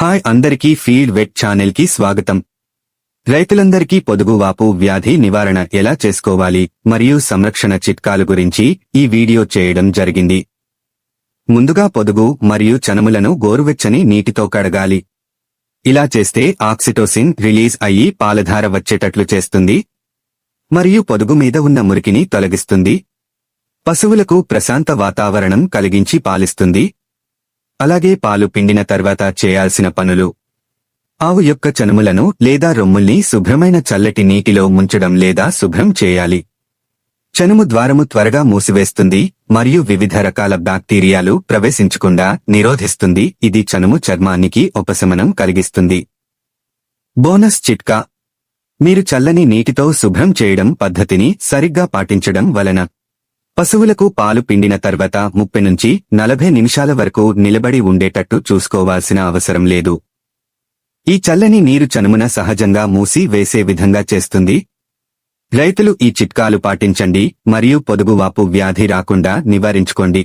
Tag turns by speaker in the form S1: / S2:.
S1: Hi అందరికీ feed wet ఛానల్కి స్వాగతం. రైతులందరికీ పొదుగువాపు వ్యాధి నివారణ ఎలా చేసుకోవాలి మరియు సంరక్షణ చిట్కాలు గురించి ఈ వీడియో చేయడం జరిగింది. ముందుగా పొదుగు మరియు చనుములను గోరువెచ్చని నీటితో కడగాలి. ఇలా చేస్తే ఆక్సిటోసిన్ రిలీజ్ అయ్యి పాలధార వచ్చేటట్లు చేస్తుంది. మరియు పొదుగు మీద ఉన్న మురికిని తొలగిస్తుంది. పశువులకు ప్రశాంత వాతావరణం కలిగించి పాలిస్తుంది. అలాగే పాలు పిండిన తర్వాత చేయాల్సిన పనులు. ఆవు యొక్క చనుములను లేదా రొమ్ముల్ని శుభ్రమైన చల్లటి నీటిలో ముంచడం లేదా శుభ్రం చేయాలి. చనుము ద్వారము త్వరగా మూసివేస్తుంది మరియు వివిధ రకాల బ్యాక్టీరియాలు ప్రవేశించకుండా నిరోధిస్తుంది. ఇది చనుము చర్మానికి ఉపశమనం కలిగిస్తుంది. బోనస్ చిట్కా. మీరు చల్లని నీటితో శుభ్రం చేయడం పద్ధతిని సరిగ్గా పాటించడం వలన పశువులకు పాలు పిండిన తర్వాత ముప్పై నుంచి నలభై నిమిషాల వరకు నిలబడి ఉండేటట్టు చూసుకోవాల్సిన అవసరం లేదు. ఈ చల్లని నీరు చనుమున సహజంగా మూసి వేసే విధంగా చేస్తుంది. రైతులు ఈ చిట్కాలు పాటించండి మరియు పొదుగువాపు వ్యాధి రాకుండా నివారించుకోండి.